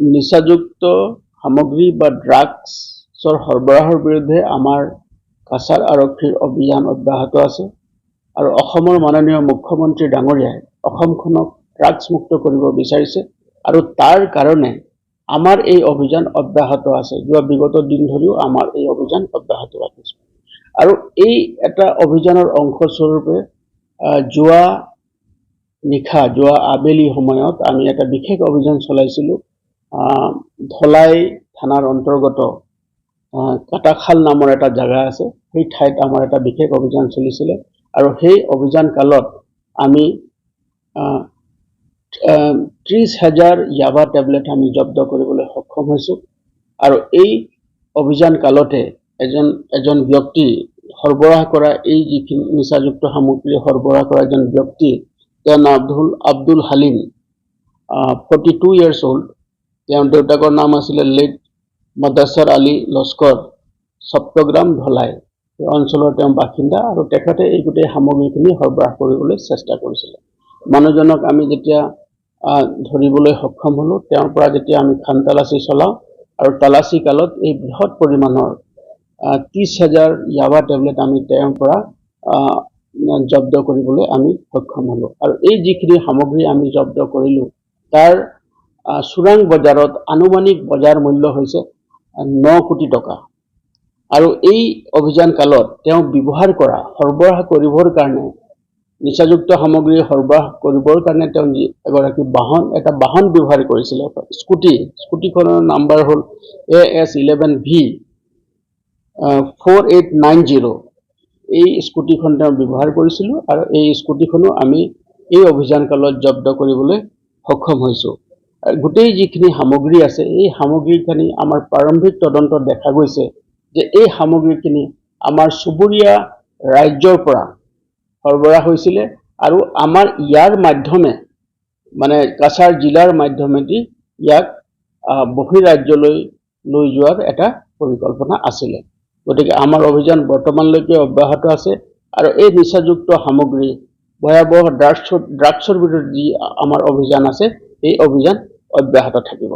নিচাযুক্ত সামগ্ৰী বা ড্ৰাগছৰ সৰবৰাহৰ বিৰুদ্ধে আমাৰ কাছাৰ আৰক্ষীৰ অভিযান অব্যাহত আছে। আৰু অসমৰ মাননীয় মুখ্যমন্ত্ৰী ডাঙৰীয়াই অসমখনক ড্ৰাগছ মুক্ত কৰিব বিচাৰিছে আৰু তাৰ কাৰণে আমাৰ এই অভিযান অব্যাহত আছে। যোৱা বিগত দিন ধৰিও আমাৰ এই অভিযান অব্যাহত ৰাখিছোঁ। আৰু এই এটা অভিযানৰ অংশস্বৰূপে যোৱা নিশা, যোৱা আবেলি সময়ত আমি এটা বিশেষ অভিযান চলাইছিলোঁ। ধলাই থানাৰ অন্তৰ্গত আহ, কাটাখাল নামৰ এটা জেগা আছে। সেই ঠাইত আমাৰ এটা বিশেষ অভিযান চলিছিলে। আৰু সেই অভিযান কালত আমি আহ, হাজাৰ য়াবা টেবলেট আমি জব্দ কৰিবলৈ সক্ষম হৈছোঁ। আৰু এই অভিযান কালতে এজন এজন ব্যক্তি সৰবৰাহ কৰা এই যিখিনি নিচাযুক্ত সামগ্ৰী সৰবৰাহ কৰা এজন ব্যক্তি তেওঁৰ নাম Abdul Abdul Halim forty two years old তেওঁৰ দেউতাকৰ নাম আছিলে লেট মদাছাৰ আলী লস্কৰ। সপ্তগ্ৰাম ধলাই। এই অঞ্চলৰ তেওঁ বাসিন্দা আৰু তেখেতে এই গোটেই সামগ্ৰীখিনি সৰবৰাহ কৰিবলৈ চেষ্টা কৰিছিলে। মানুহজনক আমি যেতিয়া ধৰিবলৈ সক্ষম হ'লোঁ, তেওঁৰ পৰা যেতিয়া আমি খান তালাচী চলাওঁ আৰু তালাচী কালত এই বৃহৎ পৰিমাণৰ ত্ৰিছ হাজাৰ য়াবা টেবলেট আমি তেওঁৰ পৰা জব্দ কৰিবলৈ আমি সক্ষম হ'লোঁ। আৰু এই যিখিনি সামগ্ৰী আমি জব্দ কৰিলোঁ, তাৰ চোৰাং বজাৰত আনুমানিক বজাৰ মূল্য হৈছে ন কোটি টকা। আৰু এই অভিযান কালত তেওঁ ব্যৱহাৰ কৰা সৰবৰাহ কৰিবৰ কাৰণে, নিচাযুক্ত সামগ্ৰী সৰবৰাহ কৰিবৰ কাৰণে তেওঁ এগৰাকী বাহন, এটা বাহন ব্যৱহাৰ কৰিছিলে স্কুটি, স্কুটিখনৰ নাম্বাৰ হ'ল A S eleven V four eight nine zero' এই স্কুটিখন তেওঁ ব্যৱহাৰ কৰিছিলোঁ আৰু এই স্কুটিখনো আমি এই অভিযান কালত জব্দ কৰিবলৈ সক্ষম হৈছোঁ। গোটেই যিখিনি সামগ্ৰী আছে, এই সামগ্ৰীখিনি আমাৰ প্ৰাৰম্ভিক তদন্তত দেখা গৈছে যে এই সামগ্ৰীখিনি আমাৰ চুবুৰীয়া ৰাজ্যৰ পৰা সৰবৰাহ হৈছিলে আৰু আমাৰ ইয়াৰ মাধ্যমে মানে কাছাৰ জিলাৰ মাধ্যমেদি ইয়াক বহিৰাজ্যলৈ লৈ যোৱাৰ এটা পৰিকল্পনা আছিলে। গতিকে আমাৰ অভিযান বৰ্তমানলৈকে অব্যাহত আছে আৰু এই নিচাযুক্ত সামগ্ৰী ভয়াৱহ ড্ৰাগছৰ ড্ৰাগছৰ বিৰুদ্ধে যি আমাৰ অভিযান আছে, এই অভিযান অব্যাহত থাকিব